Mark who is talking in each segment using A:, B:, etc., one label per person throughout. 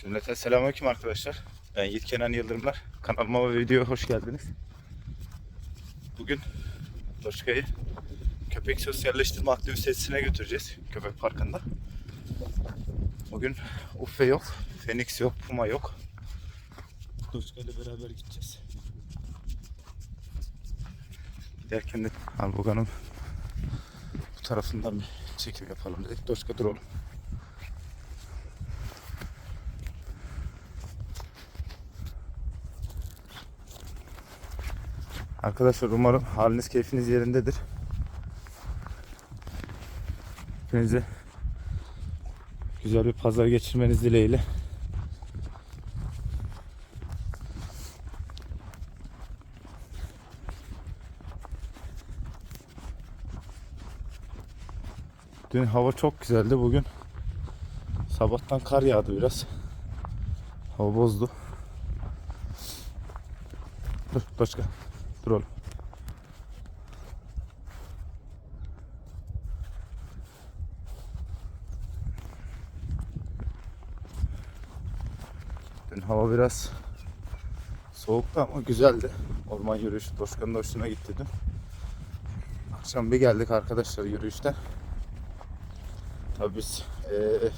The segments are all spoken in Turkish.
A: Cümleten selamünaleyküm arkadaşlar. Ben Yiğit Kenan Yıldırımlar. Kanalıma ve videoya hoş geldiniz. Bugün Doşka'yı köpek sosyalleştirme aktivitesine götüreceğiz. Köpek parkında. Bugün Uffe yok, Phoenix yok, Puma yok. Doşka ile beraber gideceğiz. Giderken de Albogan'ın bu tarafından bir çekim yapalım dedik. Doşka dur oğlum. Arkadaşlar umarım haliniz keyfiniz yerindedir. Hepinize güzel bir pazar geçirmeniz dileğiyle. Dün hava çok güzeldi. Bugün sabahtan kar yağdı biraz. Hava bozdu. Dur başka. Oğlum. Dün hava biraz soğuktu ama güzeldi. Orman yürüyüşü Doşkan'ın da hoşuna gitti dün. Akşam bir geldik arkadaşlar yürüyüşten. Tabii biz eee,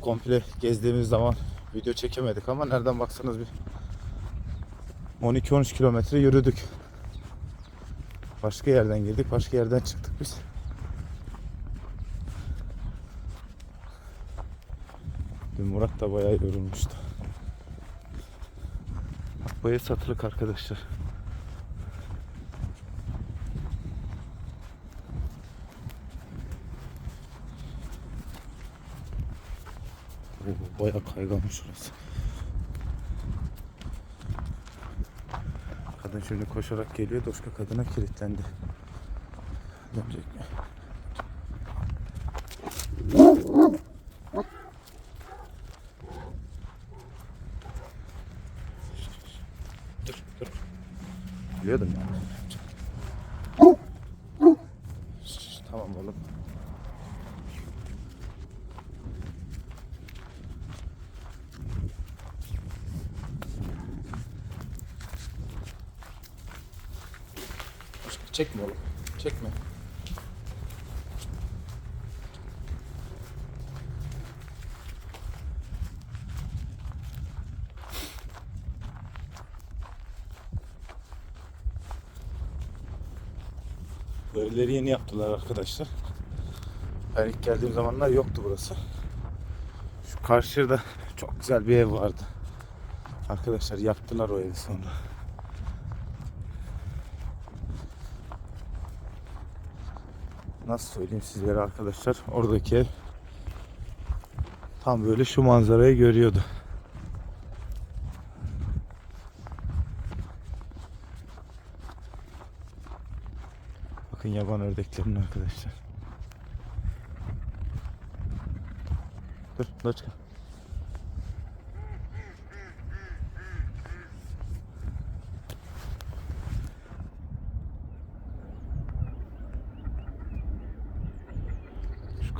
A: komple gezdiğimiz zaman video çekemedik ama nereden baksanız bir 12-13 kilometre yürüdük. Başka yerden girdik, başka yerden çıktık biz. Dün Murat da bayağı yorulmuştu. Akbay'a satılık arkadaşlar. Oo, Bayağı kayganmış orası. Kadın şimdi koşarak geliyor. Doşka kadına kilitlendi. Dönecek mi? Dur dur. Biliyordum yani. Çekme oğlum. Çekme. Böyleleri yeni yaptılar arkadaşlar. Ben ilk geldiğim zamanlar yoktu burası. Şu karşıda çok güzel bir ev vardı. Arkadaşlar yaptılar o evi sonra. Nasıl söyleyeyim sizlere arkadaşlar oradaki ev tam böyle şu manzarayı görüyordu. Bakın yaban ördeklerin arkadaşlar. Dur, Laçka. Şu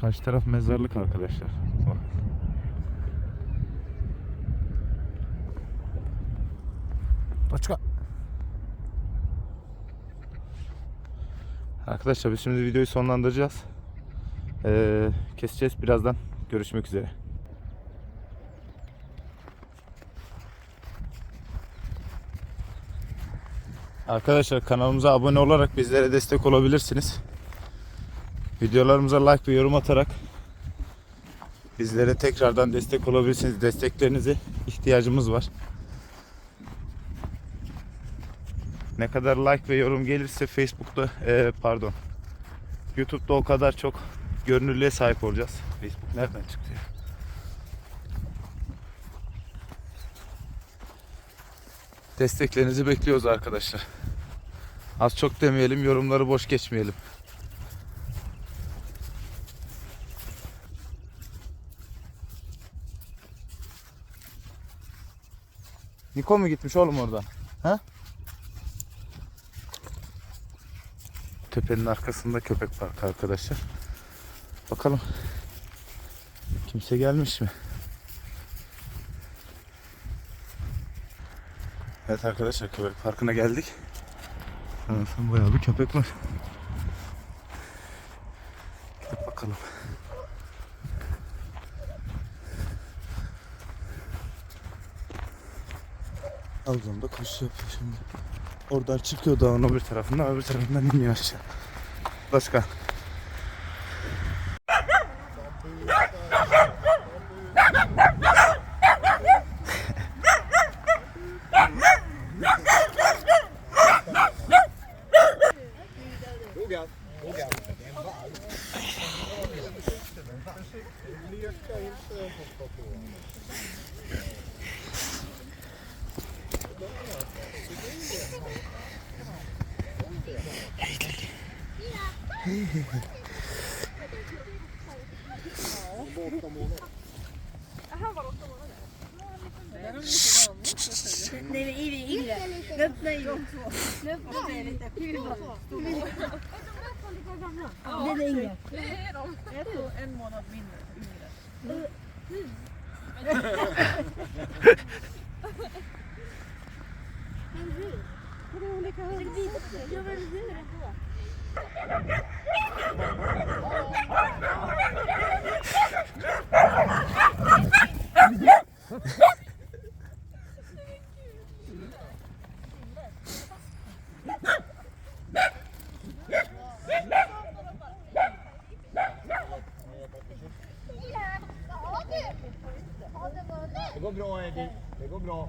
A: karşı taraf mezarlık arkadaşlar. Bak. Başka. Arkadaşlar biz şimdi videoyu sonlandıracağız. Ee, keseceğiz birazdan. Görüşmek üzere. Arkadaşlar kanalımıza abone olarak bizlere destek olabilirsiniz. Videolarımıza like ve yorum atarak bizlere tekrardan destek olabilirsiniz. Desteklerinize ihtiyacımız var. Ne kadar like ve yorum gelirse Facebook'ta e, pardon YouTube'da o kadar çok görünürlüğe sahip olacağız. Facebook nereden çıktı ya? Desteklerinizi bekliyoruz arkadaşlar. Az çok demeyelim, yorumları boş geçmeyelim. Niko mu gitmiş oğlum orada? Ha? Tepenin arkasında köpek parkı arkadaşlar. Bakalım kimse gelmiş mi? Evet arkadaşlar köpek parkına geldik. Sanırsam bayağı bir köpek var. Gidip bakalım. Aldım da koşu yapıyor şimdi. Oradan çıkıyor dağın öbür tarafından, öbür tarafından iniyor aşağı. Başka.
B: Hej Greg. Hej. Nej, vi är yngre. Nu öppnar vi. Nu öppnar vi lite. Den är yngre.
C: Det är de. En månad mindre.
D: Det går bra Eddie, det går bra.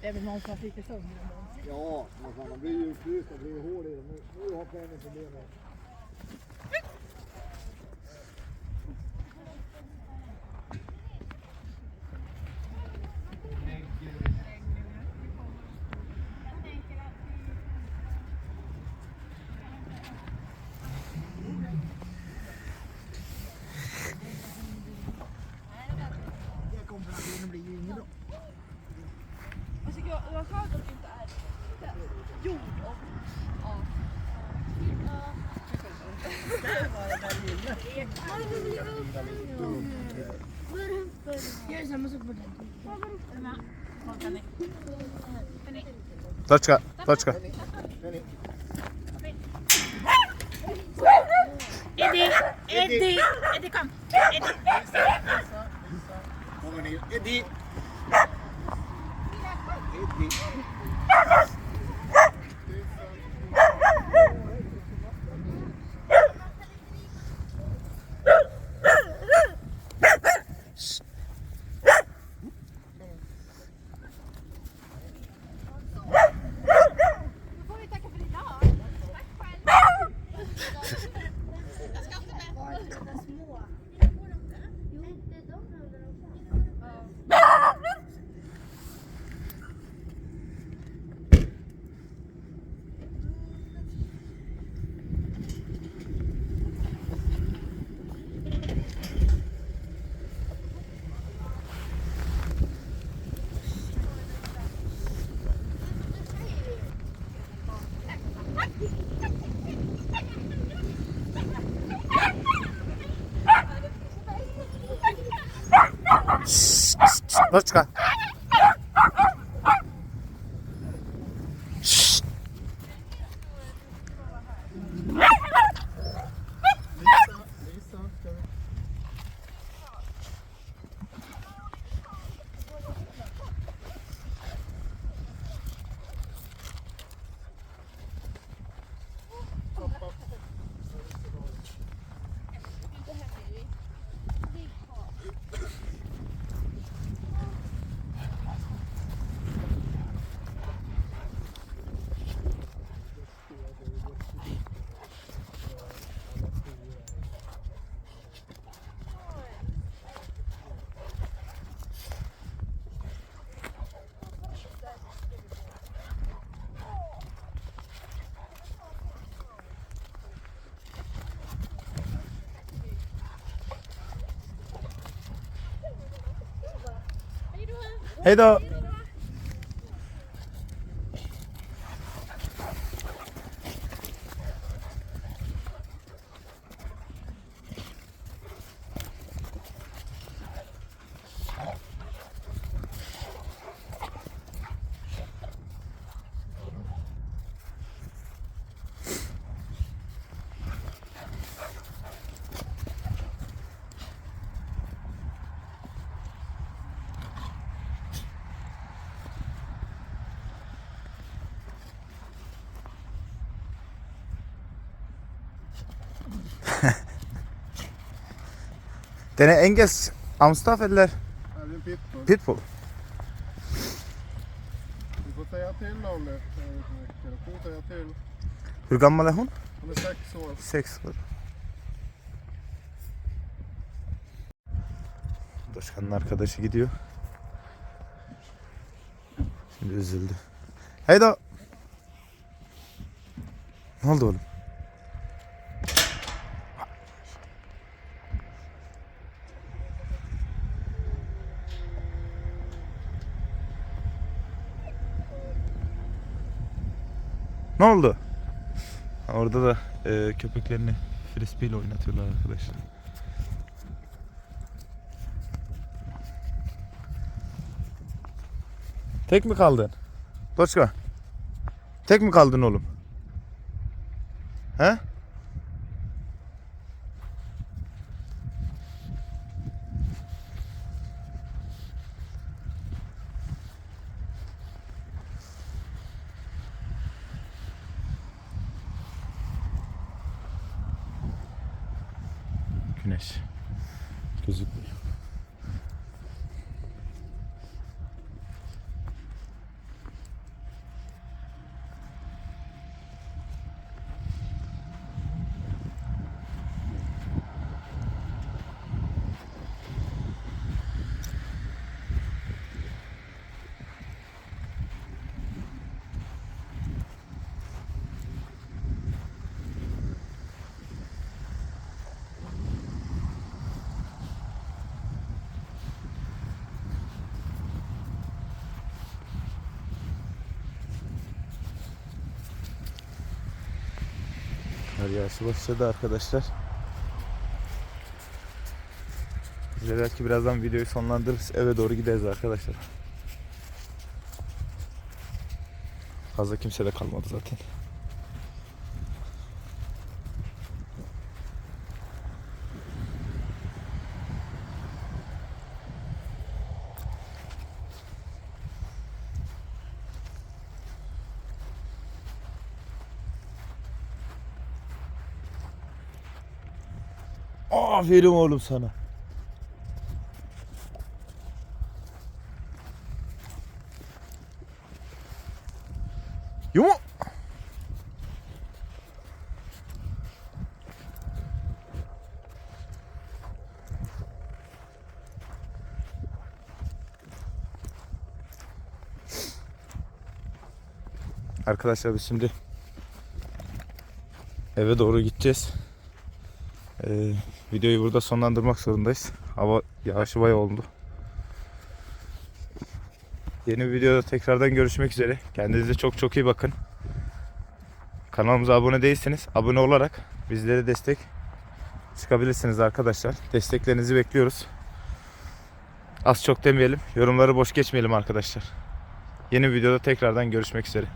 D: Det
C: är väl någon som har slitit
D: sönder dem? Ja, man blir ju upplyst och blir hård i dem. Nu har pendeln problem.
A: Точка, точка.
D: Penny,
C: Eddie! Eddie! Eddie kom! Eddie!
D: kommer ner. Eddie! Eddie.
C: बस
B: का 黑豆。är
A: engelsk Amstaff eller
D: är pitbull.
A: pitbull?
D: Du får säga till om det. Jag vet inte mycket. Du får säga till.
A: Hur gammal är hon?
D: Hon är sex år.
A: Sex år. Başkanın arkadaşı gidiyor. Şimdi üzüldü. Hayda. Ne oldu oğlum? Ne oldu? Orada da e, köpeklerini frisbeeyle oynatıyorlar arkadaşlar. Tek mi kaldın? Doçka. Tek mi kaldın oğlum? He? Fitness. Gözükmüyor. Kar yağışı başladı arkadaşlar. Biz de belki birazdan videoyu sonlandırırız. Eve doğru gideriz arkadaşlar. Fazla kimse de kalmadı zaten. Aferin oğlum sana. Yumu. Arkadaşlar biz şimdi eve doğru gideceğiz. Ee, videoyu burada sonlandırmak zorundayız. Hava yağışı bayağı oldu. Yeni bir videoda tekrardan görüşmek üzere. Kendinize çok çok iyi bakın. Kanalımıza abone değilseniz abone olarak bizlere destek çıkabilirsiniz arkadaşlar. Desteklerinizi bekliyoruz. Az çok demeyelim. Yorumları boş geçmeyelim arkadaşlar. Yeni videoda tekrardan görüşmek üzere.